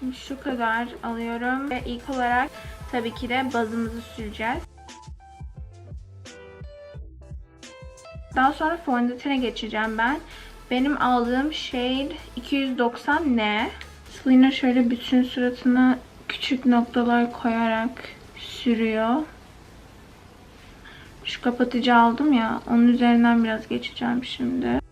Şimdi şu kadar alıyorum ve ilk olarak tabii ki de bazımızı süreceğiz. Daha sonra fondötene geçeceğim ben. Benim aldığım shade 290N. Selena şöyle bütün suratına küçük noktalar koyarak sürüyor. Şu kapatıcı aldım ya. Onun üzerinden biraz geçeceğim şimdi.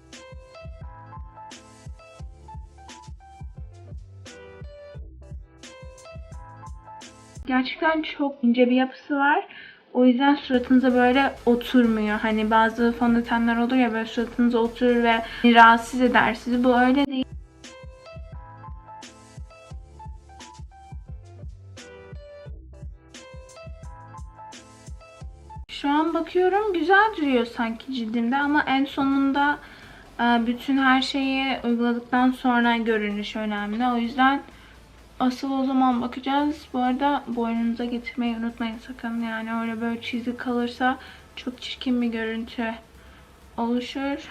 Gerçekten çok ince bir yapısı var. O yüzden suratınıza böyle oturmuyor. Hani bazı fondötenler olur ya böyle suratınıza oturur ve rahatsız eder sizi. Bu öyle değil. Şu an bakıyorum güzel duruyor sanki cildimde ama en sonunda e, bütün her şeyi uyguladıktan sonra görünüş önemli. O yüzden asıl o zaman bakacağız. Bu arada boynunuza getirmeyi unutmayın sakın. Yani öyle böyle çizik kalırsa çok çirkin bir görüntü oluşur.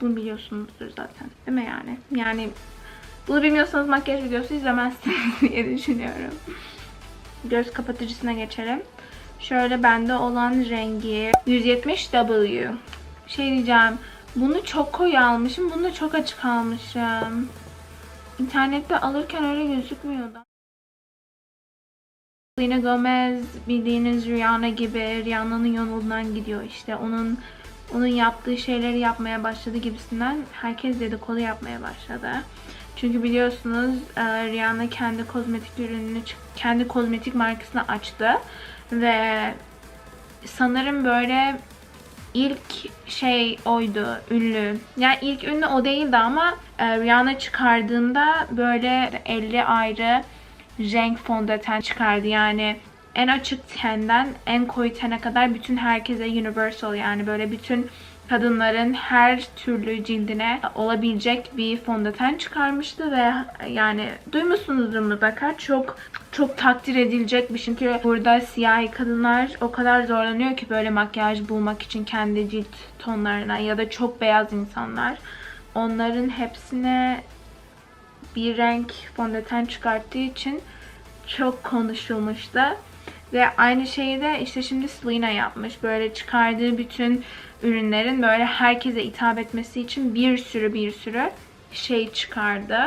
Bunu biliyorsunuzdur zaten. Değil mi yani? Yani bunu bilmiyorsanız makyaj videosu izlemezsiniz diye düşünüyorum. Göz kapatıcısına geçelim. Şöyle bende olan rengi 170W. Şey diyeceğim. Bunu çok koyu almışım. Bunu da çok açık almışım. İnternette alırken öyle gözükmüyordu. Selena Gomez bildiğiniz Rihanna gibi Rihanna'nın yolundan gidiyor işte. Onun onun yaptığı şeyleri yapmaya başladı gibisinden herkes dedikodu yapmaya başladı. Çünkü biliyorsunuz e, Rihanna kendi kozmetik ürününü kendi kozmetik markasını açtı ve sanırım böyle ilk şey oydu ünlü. Yani ilk ünlü o değildi ama e, Rihanna çıkardığında böyle 50 ayrı renk fondöten çıkardı. Yani en açık tenden en koyu tene kadar bütün herkese universal yani böyle bütün kadınların her türlü cildine olabilecek bir fondöten çıkarmıştı ve yani duymuşsunuzdur mutlaka çok çok takdir edilecek bir şey. çünkü burada siyahi kadınlar o kadar zorlanıyor ki böyle makyaj bulmak için kendi cilt tonlarına ya da çok beyaz insanlar onların hepsine bir renk fondöten çıkarttığı için çok konuşulmuştu. Ve aynı şeyi de işte şimdi Selena yapmış. Böyle çıkardığı bütün ürünlerin böyle herkese hitap etmesi için bir sürü bir sürü şey çıkardı.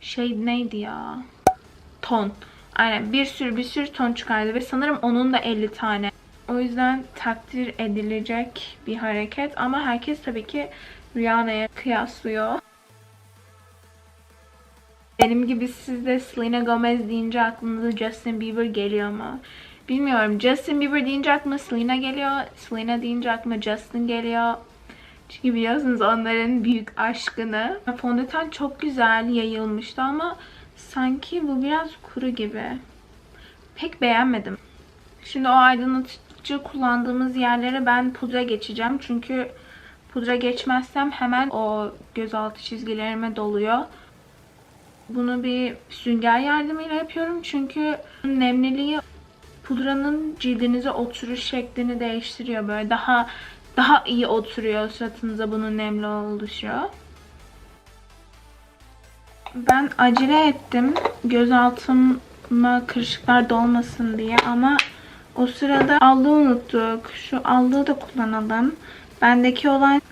Şey neydi ya? Ton. Aynen bir sürü bir sürü ton çıkardı ve sanırım onun da 50 tane. O yüzden takdir edilecek bir hareket ama herkes tabii ki Rihanna'ya kıyaslıyor. Benim gibi sizde Selena Gomez deyince aklınıza Justin Bieber geliyor mu? Bilmiyorum. Justin Bieber deyince aklıma Selena geliyor. Selena deyince aklıma Justin geliyor. Çünkü biliyorsunuz onların büyük aşkını. Fondöten çok güzel yayılmıştı ama sanki bu biraz kuru gibi. Pek beğenmedim. Şimdi o aydınlatıcı kullandığımız yerlere ben pudra geçeceğim. Çünkü pudra geçmezsem hemen o gözaltı çizgilerime doluyor. Bunu bir sünger yardımıyla yapıyorum. Çünkü nemliliği pudranın cildinize oturuş şeklini değiştiriyor. Böyle daha daha iyi oturuyor suratınıza bunun nemli oluşuyor. Ben acele ettim. Gözaltıma kırışıklar dolmasın diye ama o sırada allığı unuttuk. Şu allığı da kullanalım. Bendeki olan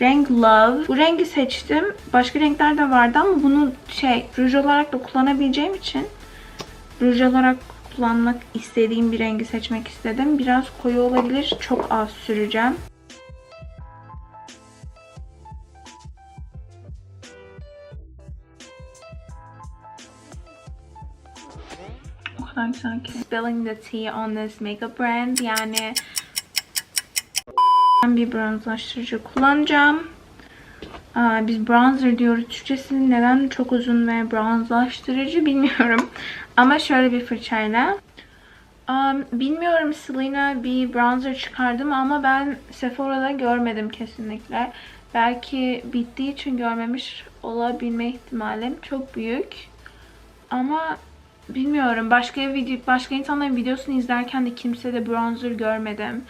renk Love. Bu rengi seçtim. Başka renkler de vardı ama bunu şey ruj olarak da kullanabileceğim için ruj olarak kullanmak istediğim bir rengi seçmek istedim. Biraz koyu olabilir. Çok az süreceğim. O kadar güzel ki. Spilling the tea on this makeup brand. Yani ben bir bronzlaştırıcı kullanacağım. Aa, biz bronzer diyoruz. Türkçesi neden çok uzun ve bronzlaştırıcı bilmiyorum. Ama şöyle bir fırçayla. Um, bilmiyorum Selena bir bronzer çıkardı mı ama ben Sephora'da görmedim kesinlikle. Belki bittiği için görmemiş olabilme ihtimalim çok büyük. Ama bilmiyorum. Başka video, başka insanların videosunu izlerken de kimse de bronzer görmedim.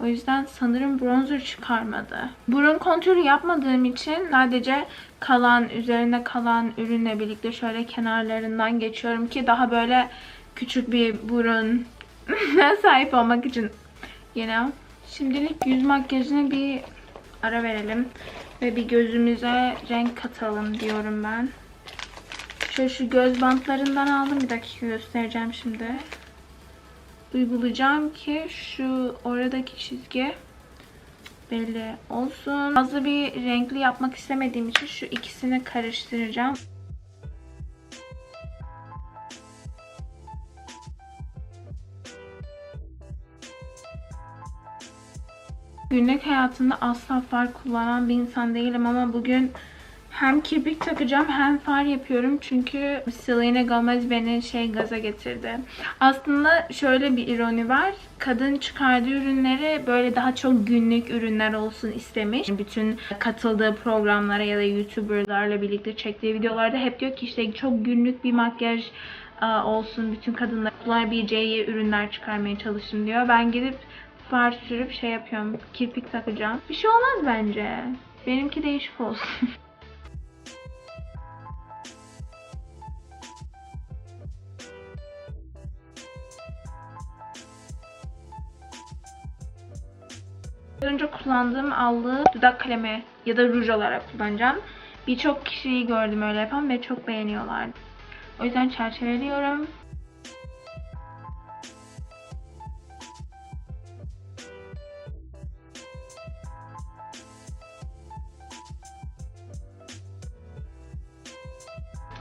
O yüzden sanırım bronzer çıkarmadı. Burun kontürü yapmadığım için sadece kalan, üzerinde kalan ürünle birlikte şöyle kenarlarından geçiyorum ki daha böyle küçük bir burun sahip olmak için. You know. Şimdilik yüz makyajına bir ara verelim. Ve bir gözümüze renk katalım diyorum ben. Şöyle şu göz bantlarından aldım. Bir dakika göstereceğim şimdi. Uygulayacağım ki şu oradaki çizgi belli olsun. Fazla bir renkli yapmak istemediğim için şu ikisini karıştıracağım. Günlük hayatımda asla far kullanan bir insan değilim ama bugün hem kirpik takacağım hem far yapıyorum çünkü Selena Gomez beni şey gaza getirdi. Aslında şöyle bir ironi var. Kadın çıkardığı ürünleri böyle daha çok günlük ürünler olsun istemiş. Bütün katıldığı programlara ya da YouTuber'larla birlikte çektiği videolarda hep diyor ki işte çok günlük bir makyaj e, olsun. Bütün kadınlar kullanabileceği ürünler çıkarmaya çalışın diyor. Ben gidip far sürüp şey yapıyorum. Kirpik takacağım. Bir şey olmaz bence. Benimki değişik olsun. önce kullandığım allığı dudak kalemi ya da ruj olarak kullanacağım. Birçok kişiyi gördüm öyle yapan ve çok beğeniyorlardı. O yüzden çerçeveliyorum.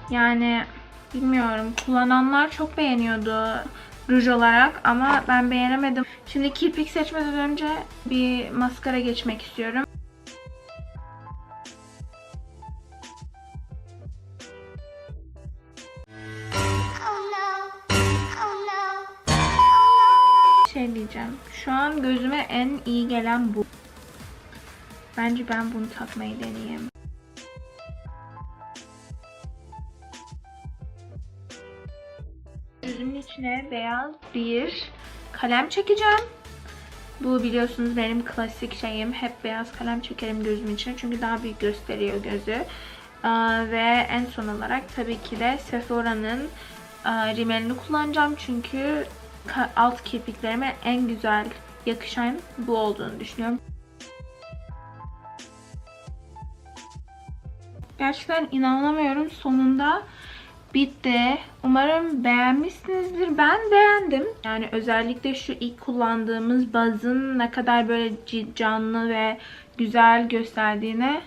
Yani bilmiyorum kullananlar çok beğeniyordu ruj olarak ama ben beğenemedim. Şimdi kirpik seçmeden önce bir maskara geçmek istiyorum. Şey diyeceğim. Şu an gözüme en iyi gelen bu. Bence ben bunu takmayı deneyeyim. Gözümün içine beyaz bir kalem çekeceğim. Bu biliyorsunuz benim klasik şeyim. Hep beyaz kalem çekerim gözümün içine. Çünkü daha büyük gösteriyor gözü. Ve en son olarak tabii ki de Sephora'nın rimelini kullanacağım. Çünkü alt kirpiklerime en güzel yakışan bu olduğunu düşünüyorum. Gerçekten inanamıyorum. Sonunda bitti. Umarım beğenmişsinizdir. Ben beğendim. Yani özellikle şu ilk kullandığımız bazın ne kadar böyle canlı ve güzel gösterdiğini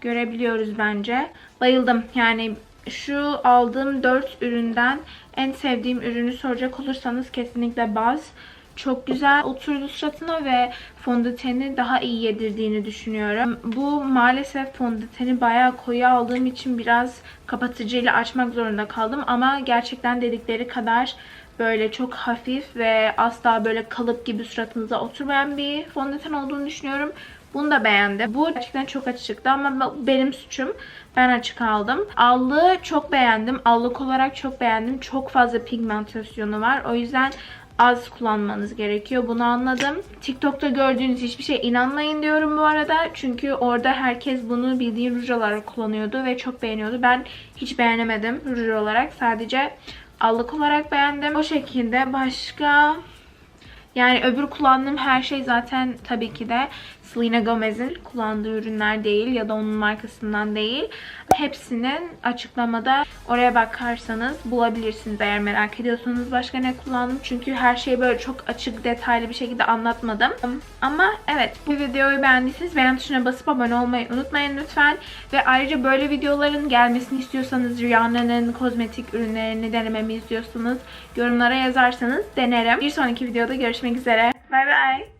görebiliyoruz bence. Bayıldım. Yani şu aldığım 4 üründen en sevdiğim ürünü soracak olursanız kesinlikle baz. Çok güzel oturdu suratına ve fondöteni daha iyi yedirdiğini düşünüyorum. Bu maalesef fondöteni bayağı koyu aldığım için biraz kapatıcıyla açmak zorunda kaldım. Ama gerçekten dedikleri kadar böyle çok hafif ve asla böyle kalıp gibi suratınıza oturmayan bir fondöten olduğunu düşünüyorum. Bunu da beğendim. Bu gerçekten çok açık çıktı ama benim suçum. Ben açık aldım. Allığı çok beğendim. Allık olarak çok beğendim. Çok fazla pigmentasyonu var. O yüzden az kullanmanız gerekiyor. Bunu anladım. TikTok'ta gördüğünüz hiçbir şeye inanmayın diyorum bu arada. Çünkü orada herkes bunu bildiği ruj olarak kullanıyordu ve çok beğeniyordu. Ben hiç beğenemedim ruj olarak. Sadece allık olarak beğendim. O şekilde başka yani öbür kullandığım her şey zaten tabii ki de Selena Gomez'in kullandığı ürünler değil ya da onun markasından değil. Hepsinin açıklamada oraya bakarsanız bulabilirsiniz eğer merak ediyorsanız başka ne kullandım. Çünkü her şeyi böyle çok açık detaylı bir şekilde anlatmadım. Ama evet bu videoyu beğendiyseniz beğen tuşuna basıp abone olmayı unutmayın lütfen. Ve ayrıca böyle videoların gelmesini istiyorsanız Rihanna'nın kozmetik ürünlerini denememi istiyorsanız yorumlara yazarsanız denerim. Bir sonraki videoda görüşmek üzere. Bay bay.